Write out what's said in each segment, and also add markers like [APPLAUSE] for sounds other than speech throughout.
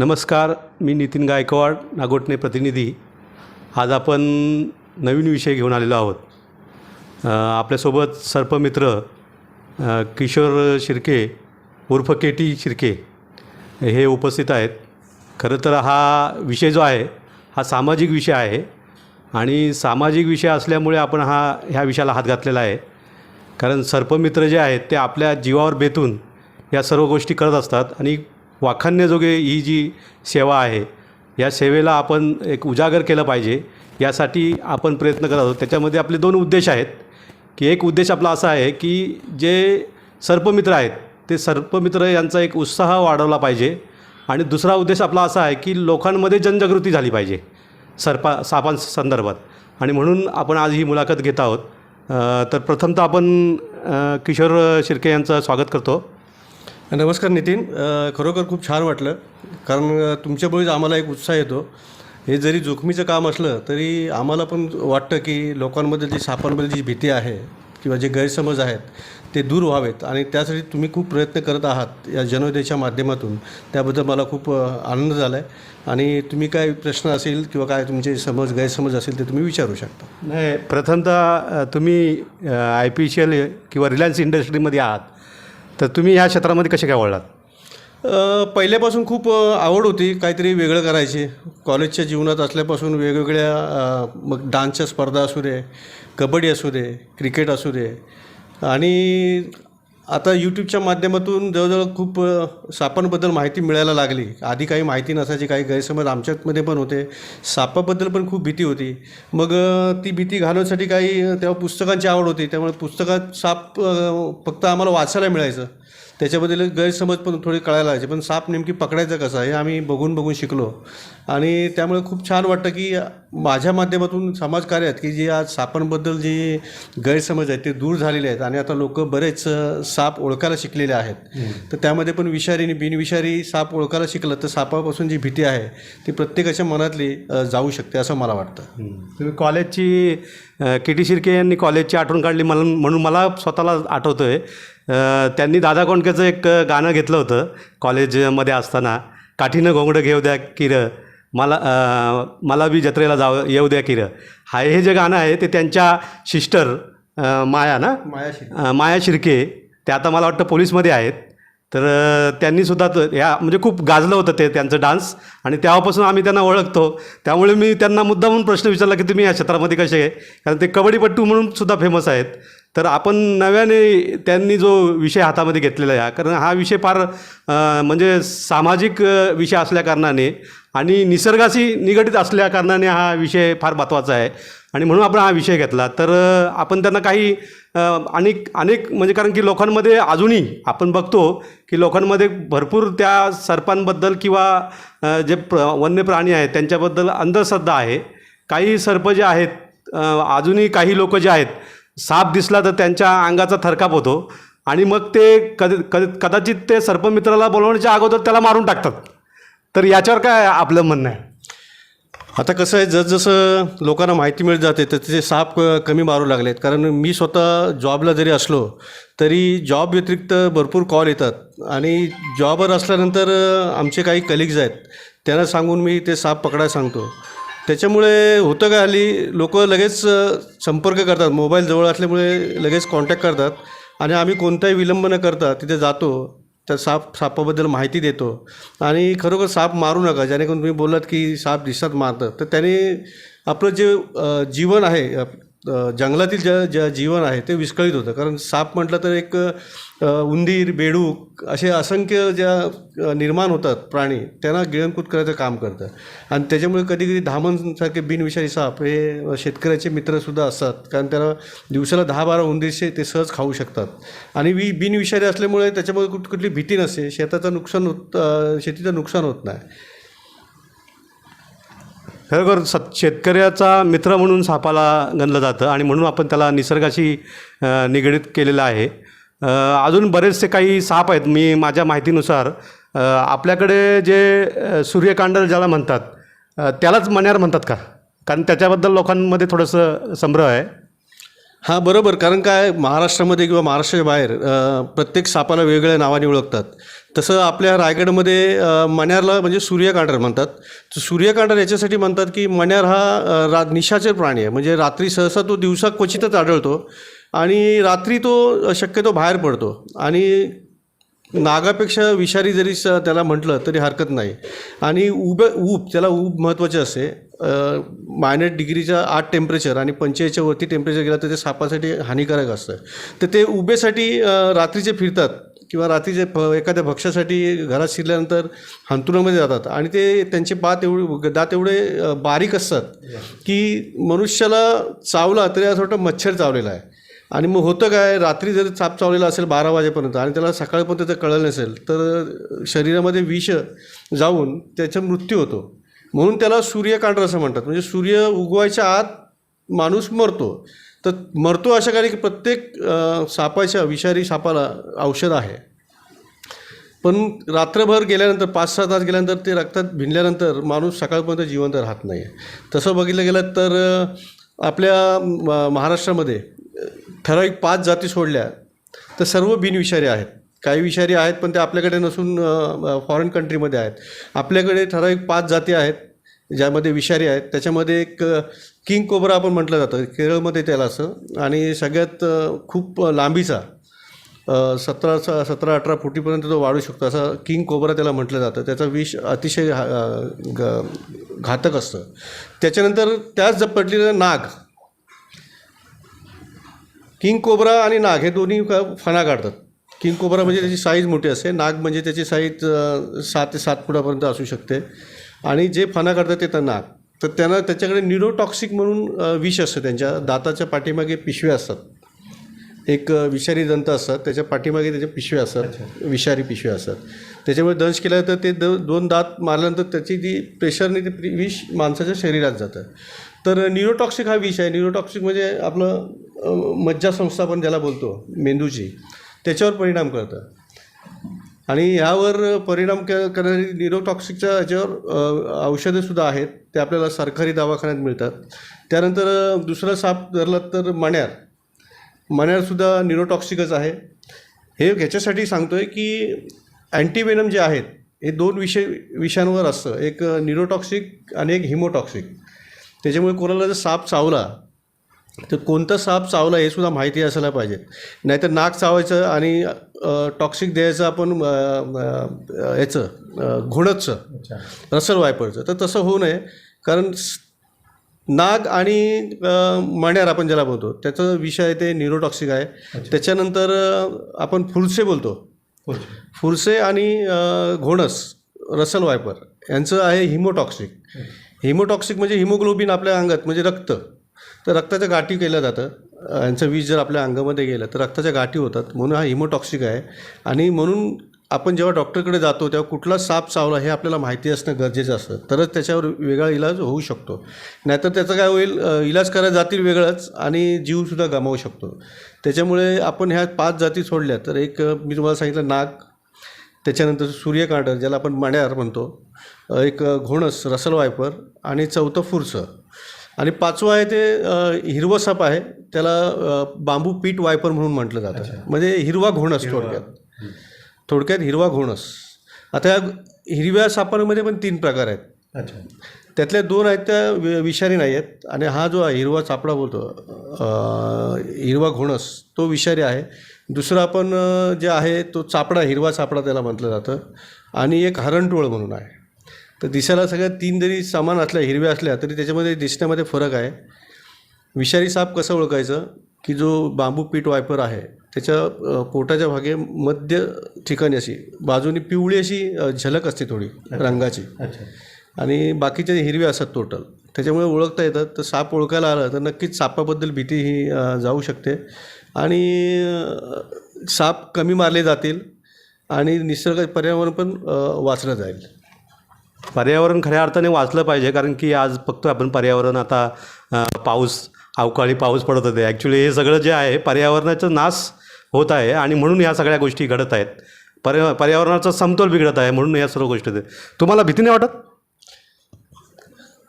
नमस्कार मी नितीन गायकवाड नागोटणे प्रतिनिधी. आज आपण नवीन विषय घेऊन आलेलो आहोत. आपल्यासोबत सर्पमित्र किशोर शिर्के उर्फ के टी शिर्के हे उपस्थित आहेत. खरं तर हा विषय जो आहे हा सामाजिक विषय आहे आणि सामाजिक विषय असल्यामुळे आपण हा ह्या विषयाला हात घातलेला आहे. कारण सर्पमित्र जे आहेत ते आपल्या जीवावर बेतून या सर्व गोष्टी करत असतात आणि वाखाणण्याजोगे ही जी सेवा आहे या सेवेला आपण एक उजागर केलं पाहिजे यासाठी आपण प्रयत्न करत आहोत. त्याच्यामध्ये आपले दोन उद्देश आहेत की एक उद्देश आपला असा आहे की जे सर्पमित्र आहेत ते सर्पमित्र यांचा एक उत्साह वाढवला पाहिजे. आणि दुसरा उद्देश आपला असा आहे की लोकांमध्ये जनजागृती झाली पाहिजे सर्पा सापांसंदर्भात आणि म्हणून आपण आज ही मुलाखत घेत आहोत. तर प्रथमतः आपण किशोर शिर्के यांचं स्वागत करतो. नमस्कार नितीन. खरोखर खूप छान वाटलं. कारण तुमच्यामुळेच आम्हाला एक उत्साह येतो. हे जरी जोखमीचं काम असलं तरी आम्हाला पण वाटतं की लोकांमध्ये जी सापांबद्दल जी भीती आहे किंवा जे गैरसमज आहेत ते दूर व्हावेत. आणि त्यासाठी तुम्ही खूप प्रयत्न करत आहात या जनतेच्या माध्यमातून. त्याबद्दल मला खूप आनंद झाला आहे आणि तुम्ही काय प्रश्न असेल किंवा काय तुमचे समज गैरसमज असेल ते तुम्ही विचारू शकता. नाही प्रथमतः तुम्ही आय पी सी एल किंवा रिलायन्स इंडस्ट्रीमध्ये आहात. तर तुम्ही ह्या क्षेत्रामध्ये कसे काय वळलात? पहिल्यापासून खूप आवड होती काहीतरी वेगळं करायची. कॉलेजच्या जीवनात असल्यापासून वेगवेगळ्या मग डान्सच्या स्पर्धा असू दे कबड्डी असू दे क्रिकेट असू दे. आणि आता यूट्यूबच्या माध्यमातून जवळजवळ खूप सापांबद्दल माहिती मिळायला लागली. आधी काही माहिती नसायची काही गैरसमज आमच्यामध्ये पण होते. सापाबद्दल पण खूप भीती होती. मग ती भीती घालवण्यासाठी काही तेव्हा पुस्तकांची आवड होती. त्यामुळे पुस्तकात साप फक्त आम्हाला वाचायला मिळायचं. त्याच्याबद्दल गैरसमज पण थोडी कळायला लागायची पण साप नेमकी पकडायचं कसं हे आम्ही बघून बघून शिकलो. आणि त्यामुळे खूप छान वाटतं की माझ्या माध्यमातून समाजकार्यात की जे आज सापांबद्दल जे गैरसमज आहेत ते दूर झालेले आहेत आणि आता लोक बरेच साप ओळखायला शिकलेले आहेत. तर त्यामध्ये पण विषारी आणि बिनविषारी साप ओळखायला शिकलं तर सापापासून जी भीती आहे ती प्रत्येकाच्या मनातली जाऊ शकते असं मला वाटतं. तुम्ही कॉलेजची के टी शिर्के यांनी कॉलेजची आठवण काढली म्हणून म्हणून मला स्वतःला आठवतं आहे त्यांनी दादा कोंडकेचं एक गाणं घेतलं होतं कॉलेजमध्ये असताना. काठीनं घोंगडं घेऊ द्या किरं मला मला बी जत्रेला जाऊ येऊ द्या किरं. हा हे जे गाणं आहे ते त्यांच्या सिस्टर माया ना? मायाशी अ, माया शिर्के. ते आता मला वाटतं पोलीसमध्ये आहेत. तर त्यांनीसुद्धा ह्या म्हणजे खूप गाजलं होतं ते त्यांचं डान्स. आणि तेव्हापासून आम्ही त्यांना ओळखतो. त्यामुळे मी त्यांना मुद्दामून प्रश्न विचारला की तुम्ही या क्षेत्रामध्ये कसे आहे? कारण ते कबड्डीपट्टू म्हणून सुद्धा फेमस आहेत. तर आपण नव्याने त्यांनी जो विषय हातामध्ये घेतलेला आहे कारण हा विषय फार म्हणजे सामाजिक विषय असल्याकारणाने आणि निसर्गाशी निगडीत असल्याकारणाने हा विषय फार महत्त्वाचा आहे. आणि म्हणून आपण हा विषय घेतला. तर आपण त्यांना काही अनेक अनेक म्हणजे कारण की लोकांमध्ये अजूनही आपण बघतो की लोकांमध्ये भरपूर त्या सर्पांबद्दल किंवा जे प्र वन्य प्राणी आहेत त्यांच्याबद्दल अंधश्रद्धा आहे. काही सर्प जे आहेत अजूनही काही लोक जे आहेत साप दिसला तर त्यांच्या अंगाचा थरकाप होतो. आणि मग ते कद कद कदाचित ते सर्पमित्राला बोलवण्याच्या अगोदर त्याला मारून टाकतात. तर याच्यावर काय आपलं म्हणणं आहे? आता कसं आहे जसजसं लोकांना माहिती मिळत जाते तर ते साप कमी मारू लागले आहेत कारण मी स्वतः जॉबला जरी असलो तरी जॉब व्यतिरिक्त भरपूर कॉल येतात. आणि जॉबवर असल्यानंतर आमचे काही कलिग्ज आहेत त्यांना सांगून मी ते साप पकडायला सांगतो. त्याच्यामुळे होतं का हल्ली लोक लगेच संपर्क करतात. मोबाईल जवळ असल्यामुळे लगेच कॉन्टॅक्ट करतात. आणि आम्ही कोणताही विलंब न करता तिथे जातो. त्या साप सापाबद्दल माहिती देतो. आणि खरोखर साप मारू नका. जेणेकरून तुम्ही बोललात की साप दिसतात मारतं. तर त्याने आपलं जे जीवन आहे जंगलातील ज्या ज्या जीवन आहे ते विस्कळीत होतं. कारण साप म्हटलं तर एक उंदीर बेडूक असे असंख्य ज्या निर्माण होतात प्राणी त्यांना गिळंकृत करायचं काम करतं. आणि त्याच्यामुळे कधी कधी धामणसारखे बिनविषारी साप हे शेतकऱ्याचे मित्रसुद्धा असतात. कारण त्याला दिवसाला दहा बारा उंदीरचे ते सहज खाऊ शकतात. आणि वि बिनविषारी असल्यामुळे त्याच्यामुळे कुठ कुठली भीती नसते. शेताचं नुकसान होत शेतीचं नुकसान होत नाही. खरोखर सत शेतकऱ्याचा मित्र म्हणून सापाला गणलं जातं आणि म्हणून आपण त्याला निसर्गाशी निगडीत केलेलं आहे. अजून बरेचसे काही साप आहेत. मी माझ्या माहितीनुसार आपल्याकडे जे सूर्यकांड सूर्यकांडल ज्याला म्हणतात त्यालाच मण्यार म्हणतात का? कारण त्याच्याबद्दल लोकांमध्ये थोडंसं संभ्रम आहे. हां बरोबर. कारण काय महाराष्ट्रामध्ये किंवा महाराष्ट्राच्या बाहेर प्रत्येक सापाला वेगवेगळ्या नावाने ओळखतात. तसं आपल्या रायगडमध्ये मण्यारला म्हणजे सूर्यकांडर म्हणतात. तर सूर्यकांडर याच्यासाठी म्हणतात की मण्यार हा रा निशाचर प्राणी आहे. म्हणजे रात्री सहसा तो दिवसा क्वचितच आढळतो आणि रात्री तो शक्यतो बाहेर पडतो. आणि नागापेक्षा विषारी जरी स त्याला म्हटलं तरी हरकत नाही. आणि उब ऊब त्याला ऊब महत्त्वाचे असते. मायनस डिग्रीच्या आठ टेम्परेचर आणि पंचेचाळीसच्या वरती टेम्परेचर गेलं तर ते सापासाठी हानिकारक असतं. तर ते उबेसाठी रात्रीचे फिरतात. किंवा रात्रीचे एखाद्या भक्ष्यासाठी घरात शिरल्यानंतर हंतुरामध्ये जातात. आणि ते त्यांचे पात एवढे दात एवढे बारीक असतात की मनुष्याला चावला तरी असं वाटतं मच्छर चावलेला आहे. आणि मग होतं काय रात्री जर चाप चावलेला असेल बारा वाजेपर्यंत आणि त्याला सकाळपर्यंत ते कळलं नसेल तर शरीरामध्ये विष जाऊन त्याचा मृत्यू होतो. म्हणून त्याला सूर्यकांड असं म्हणतात. म्हणजे सूर्य उगवायच्या आत माणूस मरतो. तर मरतो अशा कारण की प्रत्येक सापाच्या विषारी सापाला औषध आहे. पण रात्रभर गेल्यानंतर पाच सहा तास गेल्यानंतर ते रक्तात भिनल्यानंतर माणूस सकाळपर्यंत जिवंत राहत नाही तसं बघितलं गेलं तर आपल्या म- महाराष्ट्रामध्ये ठराविक पाच जाती सोडल्या तर सर्व बिनविषारी आहेत. काही विषारी आहेत पण ते आपल्याकडे नसून फॉरेन कंट्रीमध्ये आहेत. आपल्याकडे ठराविक पाच जाती आहेत. ज्यामध्ये विषारी आहेत त्याच्यामध्ये एक किंग कोबरा आपण म्हटलं जातं. केरळमध्ये त्याला असं. आणि सगळ्यात खूप लांबीचा सतरा सतरा अठरा फुटीपर्यंत तो वाढू शकतो. असा किंग कोबरा त्याला म्हटलं जातं. त्याचं विष अतिशय हा- घातक असतं. त्याच्यानंतर त्याच झपटलेलं नाग. किंग कोबरा आणि नाग हे दोन्ही फणा काढतात. किंग कोबरा म्हणजे त्याची साईज मोठी असते. नाग म्हणजे त्याची साईज सात ते सात फुटापर्यंत असू शकते. आणि जे फणा काढतात ते तर नाग तर त्यांना त्याच्याकडे न्यूरोटॉक्सिक म्हणून विष असतं. त्यांच्या दाताच्या पाठीमागे पिशव्या असतात. एक विषारी दंत असतात. त्याच्या पाठीमागे त्याच्या पिशव्या असतात. विषारी पिशव्या असतात. त्याच्यामुळे दंश केला तर ते द दोन दात मारल्यानंतर त्याची ती प्रेशरने ते विष माणसाच्या शरीरात जातं. तर न्यूरोटॉक्सिक हा विष आहे. न्यूरोटॉक्सिक म्हणजे आपलं मज्जा संस्था आपण ज्याला बोलतो मेंदूची त्याच्यावर परिणाम करतं. आणि ह्यावर परिणाम क करणारी निरोटॉक्सिकच्या ह्याच्यावर औषधेसुद्धा औषधंसुद्धा आहेत. ते आपल्याला सरकारी दवाखान्यात मिळतात. त्यानंतर दुसरा साप धरला तर मण्यार. मण्यारसुद्धा निरोटॉक्सिकच आहे. हे ह्याच्यासाठी सांगतो आहे की अँटीवेनम जे आहेत हे दोन विषय विषयांवर असतं. एक निरोटॉक्सिक आणि एक हिमोटॉक्सिक त्याच्यामुळे कोणाला जर साप चावला तर कोणता साप चावला हे सुद्धा माहिती असायला पाहिजे. नाहीतर नाक चावायचं आणि टॉक्सिक द्यायचं आपण याचं अ, घोणतचं रसल वायपरचं. तर तसं होऊ नये. कारण नाग आणि मण्यार आपण ज्याला बोलतो त्याचं विषय आहे ते न्यूरोटॉक्सिक आहे. त्याच्यानंतर आपण फुरसे बोलतो. फुरसे. आणि घोणस रसल वायपर यांचं आहे हिमोटॉक्सिक. हिमोटॉक्सिक म्हणजे हिमोग्लोबिन आपल्या अंगात म्हणजे रक्त. तर रक्ताच्या गाठी केल्या जातं यांचं विष जर आपल्या अंगामध्ये गेलं तर रक्ताच्या गाठी होतात. म्हणून हा हिमोटॉक्सिक आहे. आणि म्हणून आपण जेव्हा डॉक्टरकडे जातो तेव्हा कुठला साप चावला हे आपल्याला माहिती असणं गरजेचं असतं. तरच त्याच्यावर वेगळा इलाज होऊ शकतो. नाहीतर त्याचं काय होईल इलाज करायला जातील वेगळंच आणि जीवसुद्धा गमावू शकतो. त्याच्यामुळे आपण ह्या पाच जाती सोडल्या तर एक मी तुम्हाला सांगितलं नाग त्याच्यानंतर सूर्यकांड ज्याला आपण मण्यार म्हणतो. एक घोणस रसल वायपर आणि चौथं फुरसं. आणि पाचवं आहे ते हिरवं साप आहे. त्याला बांबू पीठ वायपर म्हणून म्हटलं जातं. म्हणजे हिरवा घोणस थोडक्यात. थोडक्यात हिरवा घोणस. आता या हिरव्या सापांमध्ये पण तीन प्रकार आहेत. अच्छा. त्यातल्या दोन आहेत त्या विषारी नाही आहेत. आणि हा जो आहे हिरवा चापडा बोलतो हिरवा घोणस तो विषारी आहे. दुसरा आपण जे आहे तो चापडा हिरवा चापडा त्याला म्हटलं जातं. आणि एक हरणटोळ म्हणून आहे. तर दिसायला सगळ्या तीन जरी समान असल्या हिरव्या असल्या तरी त्याच्यामध्ये दिसण्यामध्ये फरक आहे. विषारी साप कसं ओळखायचं? की जो बांबू पीठ वायपर आहे त्याच्या पोटाच्या भागे मध्य ठिकाणी अशी बाजूनी पिवळी अशी झलक असते थोडी रंगाची. अच्छा. आणि बाकीचे हिरवे असतात टोटल त्याच्यामुळे ओळखता येतात. तर साप ओळखायला आलं तर नक्कीच सापाबद्दल भीती ही जाऊ शकते. आणि साप कमी मारले जातील आणि निसर्ग पर्यावरण पण वाचलं जाईल. पर्यावरण खऱ्या अर्थाने वाचलं पाहिजे कारण की आज बघतो आपण पर्यावरण आता पाऊस अवकाळी पाऊस पडत होते. ॲक्च्युली हे सगळं जे आहे पर्यावरणाचा नाश होत आहे आणि म्हणून ह्या सगळ्या गोष्टी घडत आहेत. पर्या पर्यावरणाचा समतोल बिघडत आहे म्हणून या सर्व गोष्टी होते. तुम्हाला भीती नाही वाटत?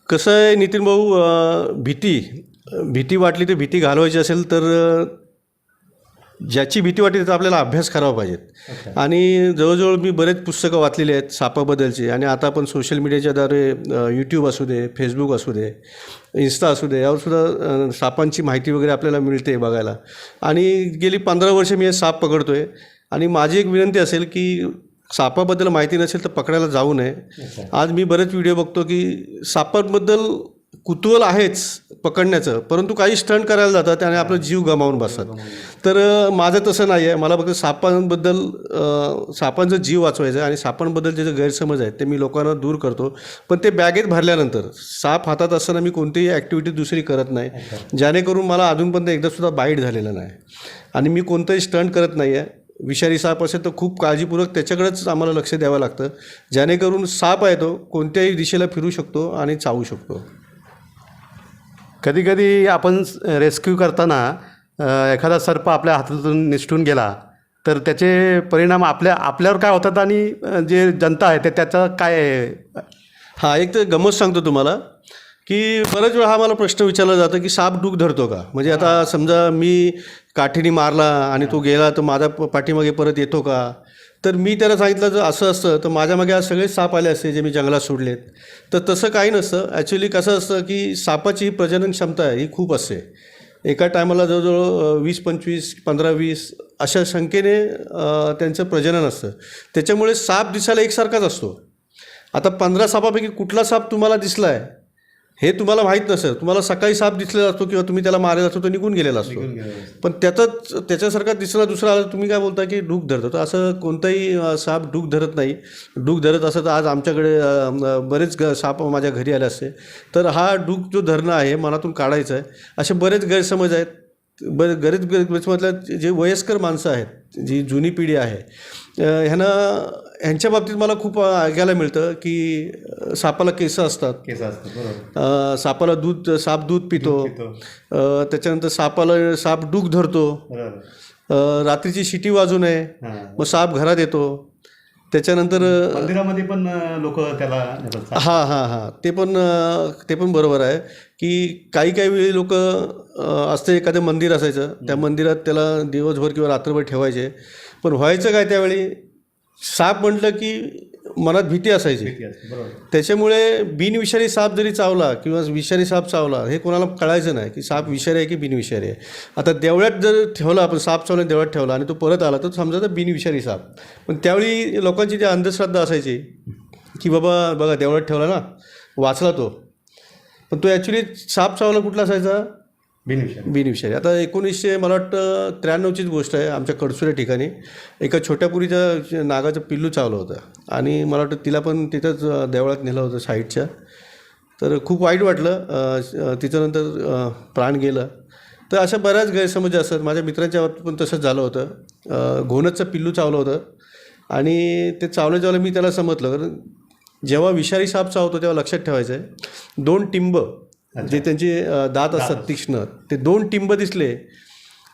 कसं आहे नितीन भाऊ भीती भीती वाटली तर भीती घालवायची असेल तर ज्याची भीती वाटते त्याचा आपल्याला अभ्यास करावा पाहिजेत आणि जवळजवळ मी बरेच पुस्तकं वाचलेली आहेत सापाबद्दलची आणि आता आपण सोशल मीडियाच्याद्वारे यूट्यूब असू दे फेसबुक असू दे इन्स्टा असू दे यावर सुद्धा अ, सापांची माहिती वगैरे आपल्याला मिळते बघायला. आणि गेली पंधरा वर्ष मी हे साप पकडतो आहे आणि माझी एक विनंती असेल की सापाबद्दल माहिती नसेल तर पकडायला जाऊ नये. आज मी बरेच व्हिडिओ बघतो की सापांबद्दल कुतूहल आहेच पकडण्याचं परंतु काही स्टंट करायला जातात आणि आपला जीव गमावून बसतात. तर माझं तसं नाही आहे मला फक्त सापांबद्दल सापांचा जीव वाचवायचा आहे आणि सापांबद्दल जे गैरसमज आहेत ते मी लोकांना दूर करतो. पण ते बॅगेत भरल्यानंतर साप हातात असताना मी कोणतीही ॲक्टिव्हिटी दुसरी करत नाही. जेणेकरून मला अजूनपर्यंत एकदासुद्धा बाईट झालेलं नाही. आणि मी कोणतंही स्टंट करत नाही आहे विषारी साप असेल तर खूप काळजीपूर्वक त्याच्याकडेच आम्हाला लक्ष द्यावं लागतं. जेणेकरून साप आहे तो कोणत्याही दिशेला फिरू शकतो आणि चावू शकतो. कधीकधी आपण रेस्क्यू करताना एखादा सर्प आपल्या हातातून निसटून गेला तर त्याचे परिणाम आपल्या आपल्यावर काय होतात आणि जे जनता आहे ते त्याचा काय आहे? हा एक तर गमत सांगतो तुम्हाला की बऱ्याच वेळा हा मला प्रश्न विचारला जातो की साप डूक धरतो का? म्हणजे आता समजा मी काठीने मारला आणि तो गेला तर माझा पाठीमागे परत येतो का? तर मी त्याला सांगितलं जर असं असतं तर माझ्या मागे आज सगळे साप आले असते जे मी जंगलात सोडलेत. तर तसं काही नसतं. ॲक्च्युली कसं असतं की सापाची ही प्रजनन क्षमता आहे ही खूप असते. एका टायमाला जवळजवळ वीस पंचवीस पंधरा वीस अशा संख्येने त्यांचं प्रजनन असतं. त्याच्यामुळे साप दिसायला एकसारखाच असतो. आता पंधरा सापापैकी कुठला साप तुम्हाला दिसला आहे हे तुम्हाला माहीत नसेल तुम्हाला सकाळी साप दिसलेला असतो किंवा तुम्ही त्याला मारेला असतो तो निघून गेलेला असतो. पण त्याचाच त्याच्यासारखा दिसला दुसरा आला तुम्ही काय बोलता की डूक धरतो? तर असं कोणताही साप डूक धरत नाही. डूक धरत असं तर आज आमच्याकडे बरेच ग साप माझ्या घरी आले असते. तर हा डूक जो धरणं आहे मनातून काढायचं आहे. असे बरेच गैरसमज आहेत. बर बरेच गैरसमजला जे वयस्कर माणसं आहेत जी जुनी पिढी आहे ह्यांना ह्यांच्या बाबतीत मला खूप ऐकायला मिळतं की सापाला केस असतात. सापाला दूध साप दूध पितो. त्याच्यानंतर सापाला साप डूक धरतो. रात्रीची शिटी वाजू नये. मग साप घरात येतो. त्याच्यानंतर मंदिरामध्ये पण लोक त्याला हां हां हां. ते पण ते पण बरोबर आहे की काही काही वेळी लोक असते एखादं मंदिर असायचं. त्या मंदिरात त्याला दिवसभर किंवा रात्रभर ठेवायचे. पण व्हायचं काय त्यावेळी? साप म्हटलं की मनात भीती असायची. त्याच्यामुळे बिनविषारी साप जरी चावला किंवा विषारी साप चावला हे कोणाला कळायचं नाही की साप विषारी आहे की बिनविषारी आहे. आता देवळात जर ठेवला आपण साप चावला देवळात ठेवला आणि तो परत आला तर समजा तर बिनविषारी साप. पण त्यावेळी लोकांची जी अंधश्रद्धा असायची की बाबा बघा देवळात ठेवला ना वाचला तो. पण तो ॲक्च्युली साप चावला कुठला असायचा? बिनविषारी आता एकोणीसशे मला वाटतं त्र्याण्णवचीच गोष्ट आहे. आमच्या कडसूर या ठिकाणी एका छोट्या पुरीच्या नागाचं पिल्लू चावलं होतं. आणि मला वाटतं तिला पण तिथंच देवळात नेलं होतं साईडच्या. तर खूप वाईट वाटलं. तिच्यानंतर प्राण गेलं. तर अशा बऱ्याच गैरसमज असतात. माझ्या मित्रांच्या बाबतीत पण तसंच झालं होतं. अ, पिल्लू चावलं होतं. आणि ते चावलं चावलं मी त्याला समजलं. कारण जेव्हा विषारी साप चावतो तेव्हा लक्षात ठेवायचं आहे. दोन टिंब जे त्यांचे दात असतात तीक्ष्ण ते दोन टिंब दिसले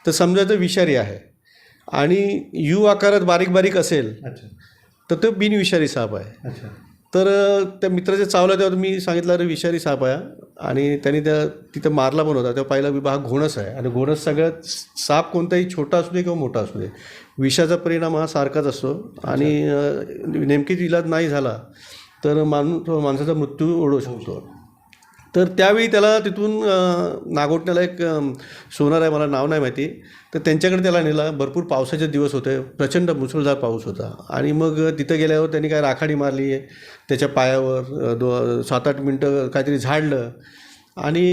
तर समजायचं विषारी आहे. आणि यू आकारात बारीक बारीक असेल तर तो बिनविषारी साप आहे. तर त्या मित्राच्या चावला तेव्हा मी सांगितलं अरे विषारी साप आहे. आणि त्यांनी त्या तिथं मारला पण होता. तेव्हा पाहिला विभाग घोणस आहे. आणि घोणस सगळ्यात साप कोणताही छोटा असू दे किंवा मोठा असू दे विषाचा परिणाम हा सारखाच असतो. आणि नेमकीच इलाज नाही झाला तर माणूस माणसाचा मृत्यू ओढू शकतो. तर त्यावेळी त्याला तिथून नागोटण्याला नागोठण्याला एक सोनार आहे मला नाव नाही माहिती. तर त्यांच्याकडे त्याला नेला. भरपूर पावसाचे दिवस होते. प्रचंड मुसळधार पाऊस होता. आणि मग तिथं गेल्यावर त्यांनी काय राखाडी मारली. त्याच्या पायावर दो सात आठ मिनटं काहीतरी झाडलं. आणि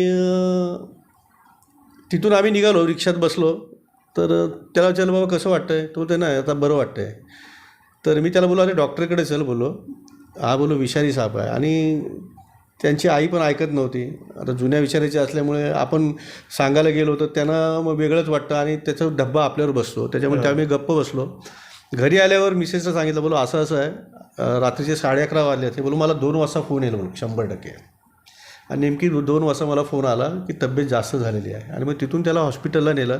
तिथून आम्ही निघालो. रिक्षात बसलो. तर त्याला विचारलं बाबा कसं वाटतं आहे तो ते नाही आता बरं वाटतं आहे तर मी त्याला बोललो अरे डॉक्टरकडे चल बोललो. हा बोलो विषारी साप आहे. आणि त्यांची आई पण ऐकत नव्हती. आता जुन्या विचाराची असल्यामुळे आपण सांगायला गेलो तर त्यांना मग वेगळंच वाटतं आणि त्याचा डब्बा आपल्यावर बसतो. त्याच्यामुळे त्यावेळी गप्प बसलो. घरी आल्यावर मिसेसचं सांगितलं बोलो असं असं आहे. रात्रीचे साडे अकरा वाजले ते बोलो मला दोन वाजता फोन येईल म्हणून शंभर टक्के. आणि नेमकी दोन वाजता मला फोन आला की तब्येत जास्त झालेली आहे. आणि मग तिथून त्याला हॉस्पिटलला नेलं.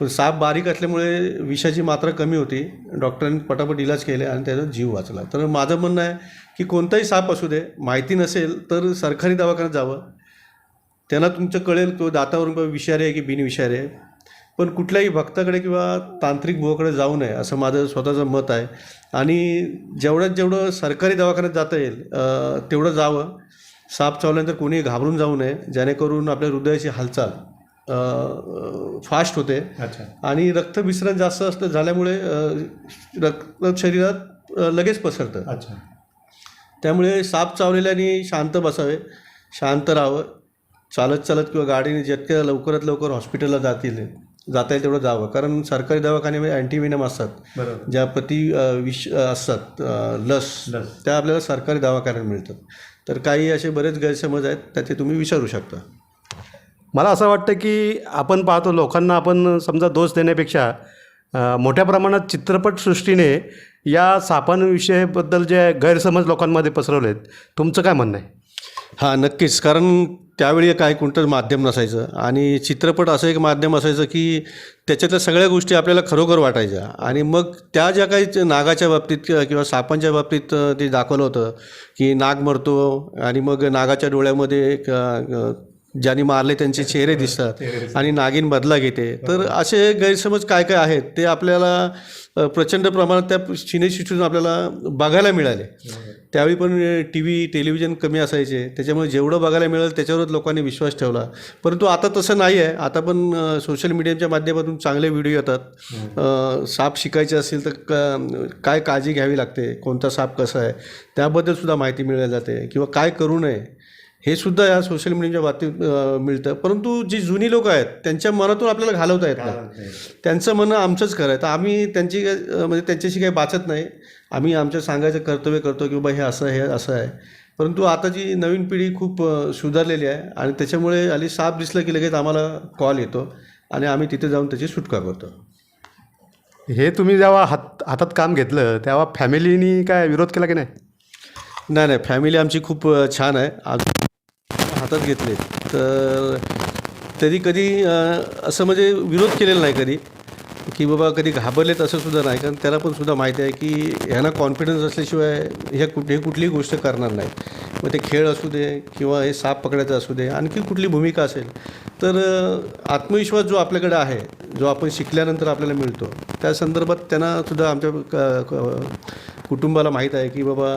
पण साप बारीक असल्यामुळे विषाची मात्रा कमी होती. डॉक्टरांनी पटापट इलाज केले आणि त्याचा जीव वाचला. तर माझं म्हणणं आहे की कोणताही साप असू दे माहिती नसेल तर सरकारी दवाखान्यात जावं. त्यांना तुमचं कळेल तो दातावरून विषारी आहे की बिनविषारी आहे. पण कुठल्याही भक्ताकडे किंवा तांत्रिक बुवाकडे जाऊ नये असं माझं स्वतःचं मत आहे. आणि जेवढ्यात जेवढं सरकारी दवाखान्यात जाता येईल तेवढं जावं. साप चावल्यानंतर कोणी घाबरून जाऊ नये जेणेकरून आपल्या हृदयाची हालचाल फास्ट होते. अच्छा. आणि रक्तभिसरण जास्त असतं झाल्यामुळे रक्त शरीरात लगेच पसरतं. अच्छा. त्यामुळे साप चावलेल्याने शांत बसावे शांत राहावं. चालत चालत किंवा गाडीने जितक्या लवकरात लवकर हॉस्पिटलला जातील जाता येईल तेवढं जावं. कारण सरकारी दवाखान्यामध्ये अँटीव्हिनम असतात. बरोबर. ज्या प्रति विष असतात लस. त्या आपल्याला सरकारी दवाखान्यात मिळतात. तर काही असे बरेच गैरसमज आहेत त्याचे तुम्ही विचारू शकता. मला असं वाटतं की आपण पाहतो लोकांना आपण समजा दोष देण्यापेक्षा मोठ्या प्रमाणात चित्रपटसृष्टीने या सापांविषयीबद्दल जे गैरसमज लोकांमध्ये पसरवले आहेत तुमचं काय म्हणणं आहे? हां नक्कीच. कारण त्यावेळी काय कोणतं माध्यम नसायचं आणि चित्रपट असं एक माध्यम असायचं की त्याच्यातल्या सगळ्या गोष्टी आपल्याला खरोखर वाटायच्या. आणि मग त्या ज्या काही नागाच्या बाबतीत किंवा- किंवा सापांच्या बाबतीत ते दाखवलं होतं की नाग मरतो आणि मग नागाच्या डोळ्यामध्ये ज्यांनी मारले त्यांचे चेहरे दिसतात आणि नागिन बदला घेते. तर असे गैरसमज काय काय आहेत? ते आपल्याला प्रचंड प्रमाणात त्या सिनेसृष्टीतून आपल्याला बघायला मिळाले. त्यावेळी पण टी व्ही टेलिव्हिजन कमी असायचे. त्याच्यामुळे जेवढं बघायला मिळेल त्याच्यावरच लोकांनी विश्वास ठेवला. परंतु आता तसं नाही आहे आता पण सोशल मीडियाच्या माध्यमातून चांगले व्हिडिओ येतात. साप शिकायचे असेल तर क काय काळजी घ्यावी लागते? कोणता साप कसा आहे? त्याबद्दल सुद्धा माहिती मिळाली जाते. किंवा काय करू नये? हे सुद्धा या सोशल मीडियाच्या बाबतीत मिळतं. परंतु जी जुनी लोक आहेत त्यांच्या मनातून आपल्याला घालवता येत नाही. त्यांचं म्हणणं आमचंच खरं आहे. तर आम्ही त्यांची काय- म्हणजे त्यांच्याशी काही बाचत नाही. आम्ही आमचं सांगायचं कर्तव्य करतो की बाबा हे असं हे असं आहे. परंतु आता जी नवीन पिढी खूप सुधारलेली आहे आणि त्याच्यामुळे आली साप दिसलं की लगेच आम्हाला कॉल येतो आणि आम्ही तिथे जाऊन त्याची सुटका करतो. हे तुम्ही जेव्हा हात हातात काम घेतलं तेव्हा फॅमिलीनी काय विरोध केला की नाही? नाही नाही. फॅमिली आमची खूप छान आहे. आज हातात घेतले. तर तरी कधी असं म्हणजे विरोध केलेला नाही कधी की बाबा कधी घाबरलेत असं सुद्धा नाही. कारण त्याला पण सुद्धा माहिती आहे की ह्यांना कॉन्फिडन्स असल्याशिवाय हे कुठे हे कुठलीही गोष्ट करणार नाही. मग ते खेळ असू दे किंवा हे साप पकडायचं असू दे आणखी कुठली भूमिका असेल. तर आत्मविश्वास जो आपल्याकडे आहे जो आपण शिकल्यानंतर आपल्याला मिळतो त्या संदर्भात त्यांना सुद्धा आमच्या क- कुटुंबाला माहीत आहे की बाबा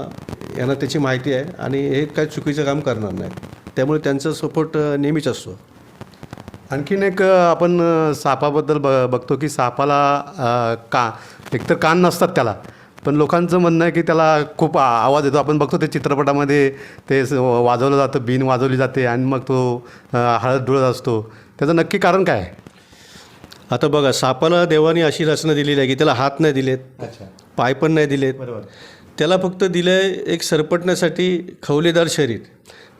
यांना त्याची माहिती आहे आणि हे काय चुकीचं काम करणार नाही. त्यामुळे त्यांचा सपोर्ट नेहमीच असतो. आणखीन एक आपण सापाबद्दल ब बघतो की सापाला का एकतर कान नसतात त्याला पण लोकांचं म्हणणं आहे की त्याला खूप आवाज येतो. आपण बघतो ते चित्रपटामध्ये ते वाजवलं जातं बीन वाजवली जाते आणि मग तो हळद डुळत असतो. त्याचं नक्की कारण काय आहे? आता बघा सापाला देवाने अशी रचना दिलेली आहे की त्याला हात नाही दिलेत अच्छा. पाय पण नाही दिलेत. बरोबर. त्याला फक्त दिलं आहे एक सरपटण्यासाठी खवलेदार शरीर.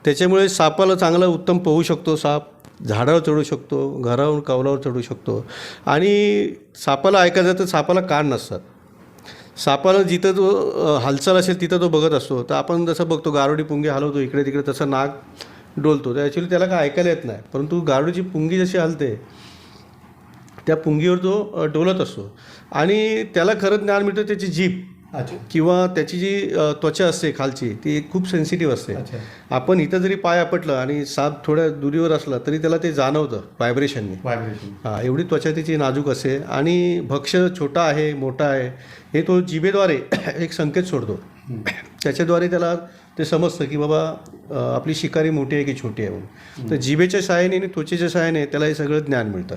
त्याच्यामुळे सापाला चांगला उत्तम पोहू शकतो साप झाडावर चढू शकतो घरावर कवलावर चढू शकतो. आणि सापाला ऐकायचं तर सापाला कान नसतात. सापाला जिथं तो हालचाल असेल तिथं तो बघत असतो. तर आपण जसं बघतो गारुडी पुंगी हलवतो इकडे तिकडे तसं नाक डोलतो. तर ॲक्च्युली त्याला काय ऐकायला येत नाही. परंतु गारुडीची पुंगी जशी हलते त्या पुंगीवर तो डोलत असतो. आणि त्याला खरं ज्ञान मिळतं त्याची जीभ. किंवा त्याची जी त्वचा असते खालची ती खूप सेन्सिटिव्ह असते. आपण इथं जरी पाय आपटलं आणि साप थोड्या दुरीवर असला तरी त्याला ते जाणवतं व्हायब्रेशनने व्हायब्रेशन हां एवढी त्वचा त्याची नाजूक असते आणि भक्ष्य छोटा आहे मोठा आहे हे तो जिभेद्वारे [COUGHS] एक संकेत सोडतो. त्याच्याद्वारे त्याला ते समजतं की बाबा आपली शिकारी मोठी आहे की छोटी आहे म्हणून. तर जिभेच्या सहाय्याने आणि त्वचेच्या सहाय्याने त्याला हे सगळं ज्ञान मिळतं.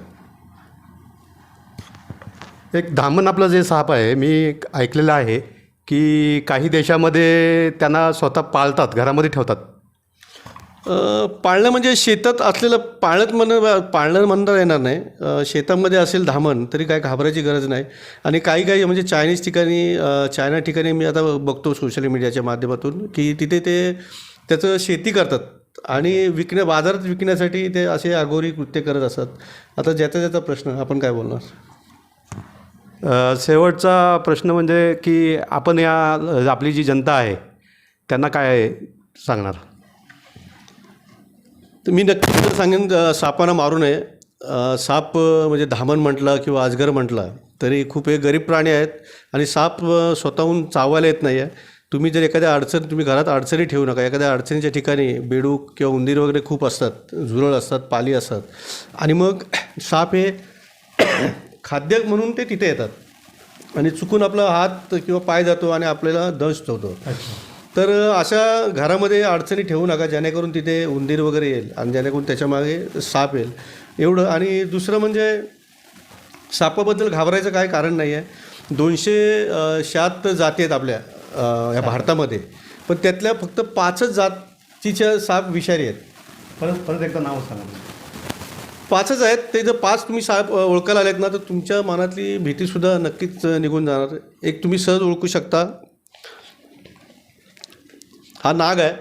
एक धामण आपलं जे साप आहे मी ऐकलेलं आहे की काही देशामध्ये त्यांना स्वतः पाळतात घरामध्ये ठेवतात. पाळणं म्हणजे शेतात असलेलं पाळत म्हणणं पाळणं म्हणता येणार नाही. शेतामध्ये असेल धामण तरी काय घाबरायची गरज नाही. आणि काही काही म्हणजे चायनीज ठिकाणी चायना ठिकाणी मी आता बघतो सोशल मीडियाच्या माध्यमातून की तिथे ते त्याचं शेती करतात. आणि विकण्या बाजारात विकण्यासाठी ते असे अघोरी कृत्य करत असतात. आता ज्याचा ज्याचा प्रश्न आपण काय बोलणार? शेवटचा प्रश्न म्हणजे की आपण या आपली जी जनता आहे त्यांना काय सांगणार? तर मी नक्की सांगेन सापांना मारू नये. साप म्हणजे धामण म्हटलं किंवा आजगर म्हटलं तरी खूप हे गरीब प्राणी आहेत आणि साप स्वतःहून चावायला येत नाही आहे तुम्ही जर एखाद्या अडचण तुम्ही घरात अडचणी ठेवू नका. एखाद्या अडचणीच्या ठिकाणी बेडूक किंवा उंदीर वगैरे खूप असतात झुरळ असतात पाली असतात. आणि मग साप हे खाद्य म्हणून ते तिथे येतात. आणि चुकून आपला हात किंवा पाय जातो आणि आपल्याला दंश होतो. तर अशा घरामध्ये अडचणी ठेवू नका जेणेकरून तिथे उंदीर वगैरे येईल आणि जेणेकरून त्याच्यामागे साप येईल. एवढं आणि दुसरं म्हणजे सापाबद्दल घाबरायचं काय कारण नाही आहे दोनशे शात जाती आहेत आपल्या या भारतामध्ये. पण त्यातल्या फक्त पाचच जातीच्या साप विषारी आहेत. परत परत एकदा नाव सांगा. पाचच आहेत. ते जर पाच तुम्ही साहेब ओळखायला आलेत ना तर तुमच्या मनातली भीतीसुद्धा नक्कीच निघून जाणार. एक तुम्ही सहज ओळखू शकता. हा नाग आहे.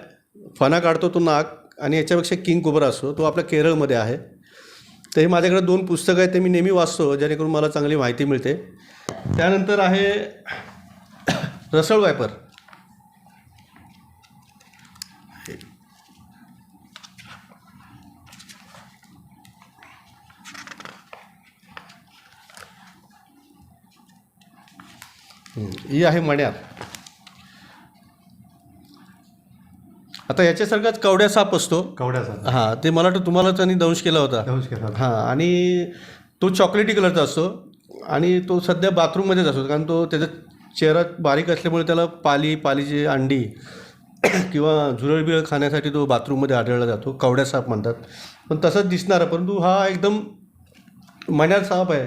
फणा काढतो तो नाग आणि याच्यापेक्षा किंग कोबरा असतो. तो आपल्या केरळमध्ये आहे. तर हे माझ्याकडे दोन पुस्तकं आहेत ते मी नेहमी वाचतो जेणेकरून मला चांगली माहिती मिळते. त्यानंतर आहे [COUGHS] रसळ वायपर. हं, आहे मण्यार आता याच्यासारखाच कवड्या साप असतो. कवड्याचा हां ते मला वाटतं तुम्हाला त्यांनी दंश केला होता. दंश केला हां आणि तो चॉकलेटी कलरचा असतो आणि तो सध्या बाथरूममध्येच असतो कारण तो त्याचा चेहरा बारीक असल्यामुळे त्याला पाली पालीची अंडी [CLEARS THROAT] किंवा झुरळबिळ खाण्यासाठी तो बाथरूममध्ये आढळला जातो. कवड्या साप म्हणतात. पण तसंच दिसणारा परंतु हा एकदम मण्यार साप आहे.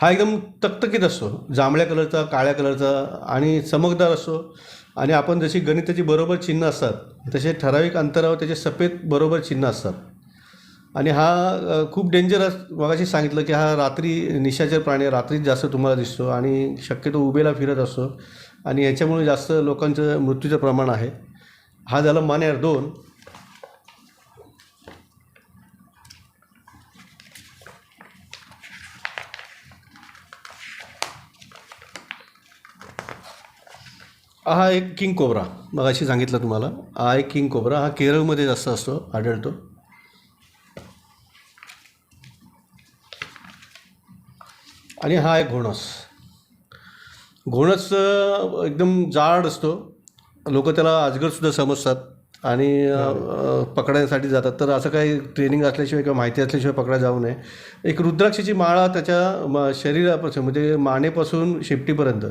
हा एकदम तकतकीत असतो. जांभळ्या कलरचा काळ्या कलरचा आणि चमकदार असतो. आणि आपण जशी गणिताची बरोबर चिन्ह असतात तसे ठराविक अंतरावर त्याचे सफेद बरोबर चिन्ह असतात. आणि हा खूप डेंजरस मगाशी सांगितलं की हा रात्री निशाचर प्राणी रात्रीच जास्त तुम्हाला दिसतो आणि शक्यतो उभेला फिरत असतो. आणि याच्यामुळे जास्त लोकांचं मृत्यूचं प्रमाण आहे. हा झाला मान्यार दोन. हा एक किंग कोबरा मगाशी सांगितलं तुम्हाला. हा एक किंग कोबरा हा केरळमध्ये जास्त असतो आढळतो. आणि हा एक घोणस. घोणस एकदम जाड असतो. लोक त्याला अजगरसुद्धा समजतात. आणि पकडण्यासाठी जातात. तर असं काही ट्रेनिंग असल्याशिवाय किंवा माहिती असल्याशिवाय पकडा जाऊ नये. एक रुद्राक्षाची माळा त्याच्या म शरीरापासून म्हणजे मानेपासून शेपटीपर्यंत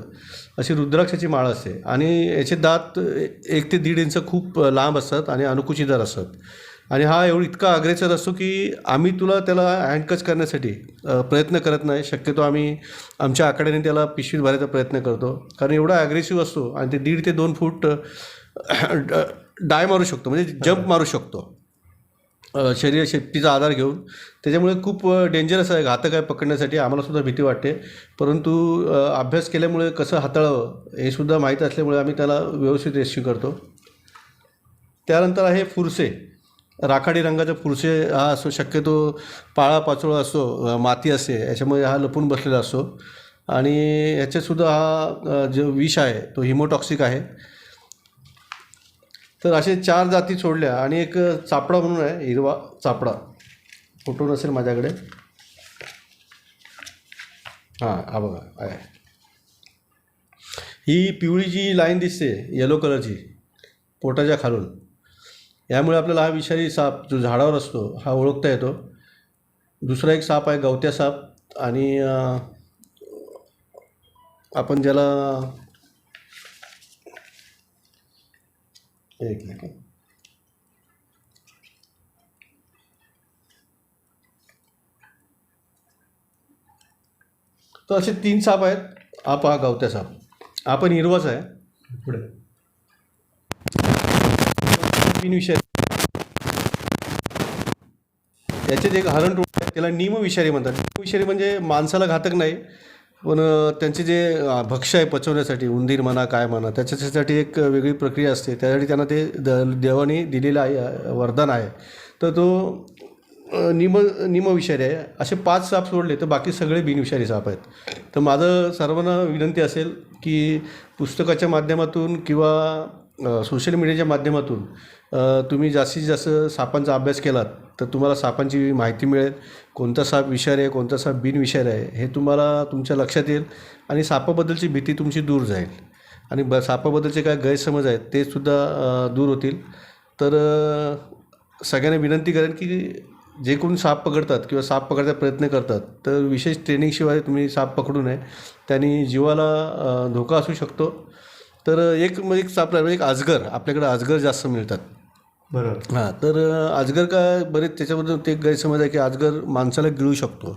अशी रुद्राक्षाची माळ असते. आणि याचे दात एक ते दीड इंच खूप लांब असतात आणि अनुकुचीदार असतात. आणि हा एवढा इतका अग्रेसर असतो की आम्ही तुला त्याला हँडकच करण्यासाठी प्रयत्न करत नाही. शक्यतो आम्ही आमच्या आकड्याने त्याला पिशवीत भरायचा प्रयत्न करतो. कारण एवढा ॲग्रेसिव्ह असतो आणि ते दीड ते दोन फूट डाय मारू शकतो म्हणजे जंप मारू शकतो. शरीर शेपटीचा आधार घेऊन. त्याच्यामुळे खूप डेंजरस आहे घातक आहे पकडण्यासाठी आम्हाला सुद्धा भीती वाटते. परंतु अभ्यास केल्यामुळे कसं हाताळावं हे सुद्धा माहीत असल्यामुळे आम्ही त्याला व्यवस्थित रेस्क्यू करतो. त्यानंतर आहे फुरसे. राखाडी रंगाचे फुरसे हा असो शक्यतो पाळा पाचोळा असतो अ, माती असते याच्यामुळे हा लपून बसलेला असतो आणि ह्याच्यातसुद्धा हा जो विष आहे तो हिमोटॉक्सिक आहे. तर असे चार जाती सोडल्या आणि एक चापडा म्हणून आहे हिरवा चापडा. फोटो नसेल माझ्याकडे. हां हा बघा आहे. ही पिवळी जी लाईन दिसते येलो कलरची पोटाच्या खालून. यामुळे आपल्याला हा विषारी साप जो झाडावर असतो हा ओळखता येतो. दुसरा एक साप आहे गवत्या साप आणि आपण ज्याला एक मिनिट. तर असे तीन साप आहेत. हा गावत्या साप. आपण पण हिरवाच आहे. पुढे. तीन विषय. याचे जे हरण आहे त्याला निमविषारी म्हणतात. निमविषारी म्हणजे माणसाला घातक नाही. पण त्यांचे जे भक्ष भक्ष्य आहे पचवण्यासाठी उंदीर म्हणा काय म्हणा त्याच्यासाठी एक वेगळी प्रक्रिया असते. त्यासाठी त्यांना ते द देवाने दिलेलं आहे वरदान आहे. तर तो निम निमविषारी आहे. असे पाच साप सोडले तर बाकी सगळे बिनविषारी साप आहेत. तर माझं सर्वांना विनंती असेल की पुस्तकाच्या माध्यमातून किंवा सोशल मीडियाच्या माध्यमातून तुम्ही जास्तीत जास्त सापांचा अभ्यास केलात तर तुम्हाला सापांची माहिती मिळेल. कोणता साप विषारी आहे कोणता साप बिनविषारी आहे हे तुम्हाला तुमच्या लक्षात येईल आणि सापाबद्दलची भीती तुमची दूर जाईल. आणि ब सापाबद्दलचे काय गैरसमज आहेत ते सुद्धा दूर होतील. तर सगळ्यांना विनंती करेन की जे कोण साप पकडतात किंवा साप पकडायचा प्रयत्न करतात तर विशेष ट्रेनिंगशिवाय तुम्ही साप पकडू नये. त्यांनी जीवाला धोका असू शकतो. तर एक मग एक साप एक अजगर आपल्याकडे अजगर जास्त मिळतात. बरोबर. हां तर अ, अजगर काय बरेच त्याच्याबद्दल ते गैरसमज आहे की अजगर माणसाला गिळू शकतो.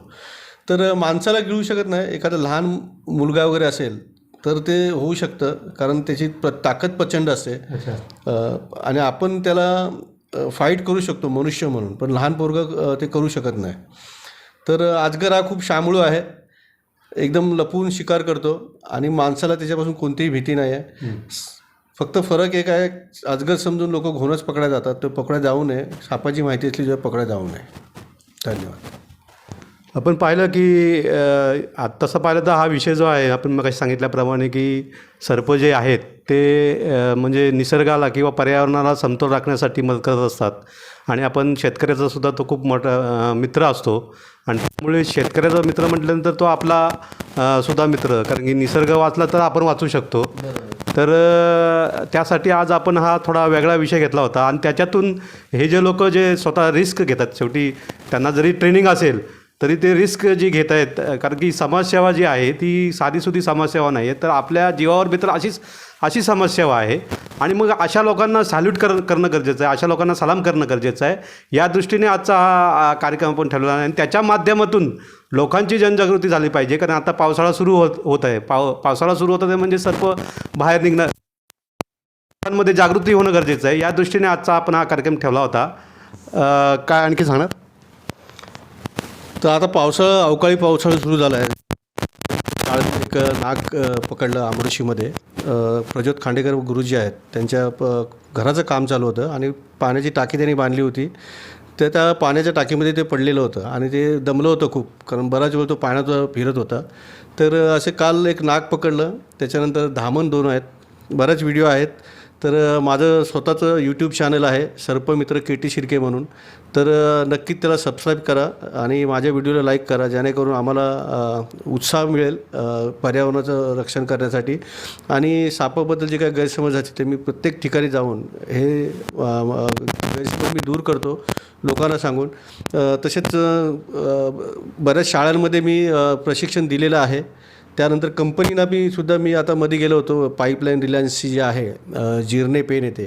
तर माणसाला गिळू शकत नाही एखादा लहान मुलगा वगैरे असेल तर ते होऊ शकतं कारण त्याची प्र ताकद प्रचंड असते. आणि आपण त्याला फाईट करू शकतो मनुष्य म्हणून पण लहान पोरगं ते करू शकत नाही. तर अ, अजगर हा खूप शामळू आहे. एकदम लपून शिकार करतो आणि माणसाला त्याच्यापासून कोणतीही भीती नाही आहे फक्त फरक एक आहे अजगर समजून लोक घोणच पकडायला जातात तर पकडायला जाऊ नये. सापाची माहिती असल्याशिवाय पकडायला जाऊ नये. धन्यवाद. आपण पाहिलं की तसं पाहिलं तर हा विषय जो आहे आपण मग सांगितल्याप्रमाणे की सर्प जे आहेत ते म्हणजे निसर्गाला किंवा पर्यावरणाला समतोल राखण्यासाठी मदत करत असतात. आणि आपण शेतकऱ्याचा सुद्धा तो खूप मोठा मित्र असतो. आणि त्यामुळे शेतकऱ्याचा मित्र म्हटल्यानंतर तो आपला सुद्धा मित्र. कारण की निसर्ग वाचला तर आपण वाचू शकतो. तर त्यासाठी आज आपण हा थोडा वेगळा विषय घेतला होता. आणि त्याच्यातून हे जे लोक जे स्वतः रिस्क घेतात शेवटी त्यांना जरी ट्रेनिंग असेल तरी ते रिस्क जी घेत आहेत कारण की समाजसेवा जी आहे ती साधीसुधी समाजसेवा नाही आहे. तर आपल्या जीवावर बेतर अशीच अशी समस्या आहे. आणि मग अशा लोकांना सॅल्यूट कर करणं गरजेचं आहे. अशा लोकांना सलाम करणं गरजेचं आहे. या दृष्टीने आजचा हा कार्यक्रम आपण ठेवलेला आहे आणि त्याच्या माध्यमातून लोकांची जनजागृती झाली पाहिजे. कारण आता पावसाळा सुरू होत होत आहे. पाव पावसाळा सुरू होत आहे म्हणजे सर्व बाहेर निघणं लोकांमध्ये जागृती होणं गरजेचं आहे. या दृष्टीने आजचा आपण हा कार्यक्रम ठेवला होता. काय आणखी सांगणार? तर आता पावसाळा अवकाळी पावसाळा सुरू झाला आहे. एक नाग पकडलं अमृशीमध्ये प्रज्योत खांडेकर गुरुजी आहेत. त्यांच्या प घराचं काम चालू होतं आणि पाण्याची टाकी त्यांनी बांधली होती. तर त्या पाण्याच्या टाकीमध्ये ते पडलेलं होतं आणि ते दमलं होतं खूप कारण बराच वेळ तो पाण्यात फिरत होता. तर असे काल एक नाग पकडलं. त्याच्यानंतर धामण दोन आहेत. बऱ्याच व्हिडिओ आहेत. तर माझं स्वतःचं यूट्यूब चॅनल आहे सर्पमित्र के टी शिर्के म्हणून. तर नक्कीच त्याला सबस्क्राईब करा आणि माझ्या व्हिडिओला लाईक करा जेणेकरून आम्हाला उत्साह मिळेल पर्यावरणाचं रक्षण करण्यासाठी. आणि सापाबद्दल जे काही गैरसमज असते ते मी प्रत्येक ठिकाणी जाऊन हे गैरसमज मी दूर करतो लोकांना सांगून. तसेच बऱ्याच शाळांमध्ये मी प्रशिक्षण दिलेलं आहे. त्यानंतर कंपनीना मी सुद्धा मी आता मध्ये गेलो होतो पाईपलाईन रिलायन्सची जी आहे जिरणे पेन येते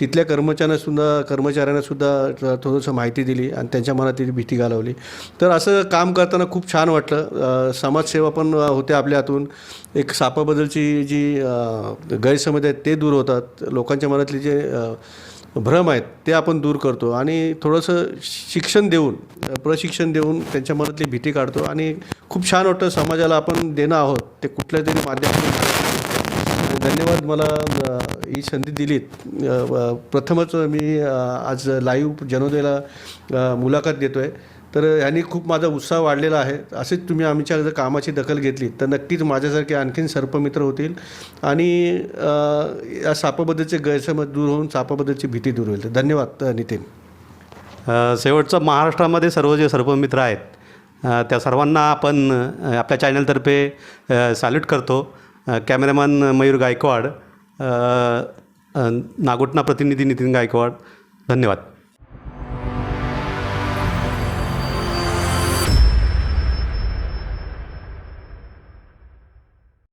तिथल्या कर्मचाऱ्यांना सुद्धा कर्मचाऱ्यांना सुद्धा थोडंसं माहिती दिली आणि त्यांच्या मनात ती भीती घालवली. तर असं काम करताना खूप छान वाटलं. समाजसेवा पण होते आपल्या हातून. एक सापाबद्दलची जी गैरसमज आहेत ते दूर होतात. लोकांच्या मनातले जे भ्रम आहेत ते आपण दूर करतो आणि थोडंसं शिक्षण देऊन प्रशिक्षण देऊन त्यांच्या मनातली भीती काढतो आणि खूप छान वाटतं समाजाला आपण देणं आहोत ते कुठल्या तरी माध्यमातून धन्यवाद मला ही संधी दिलीत. प्रथमच मी आज लाईव्ह जनोदयला मुलाखत देतो आहे तर ह्यांनी खूप माझा उत्साह वाढलेला आहे. असेच तुम्ही आमच्या जर कामाची दखल घेतली तर नक्कीच माझ्यासारखे आणखीन सर्पमित्र होतील आणि या सापाबद्दलचे गैरसमज दूर होऊन सापाबद्दलची भीती दूर होईल. धन्यवाद नितीन. शेवटचं महाराष्ट्रामध्ये सर्व जे सर्पमित्र आहेत त्या सर्वांना आपण आपल्या चॅनलतर्फे सॅल्यूट करतो. कॅमेरामॅन मयूर गायकवाड नागोटना प्रतिनिधी नितीन गायकवाड. धन्यवाद.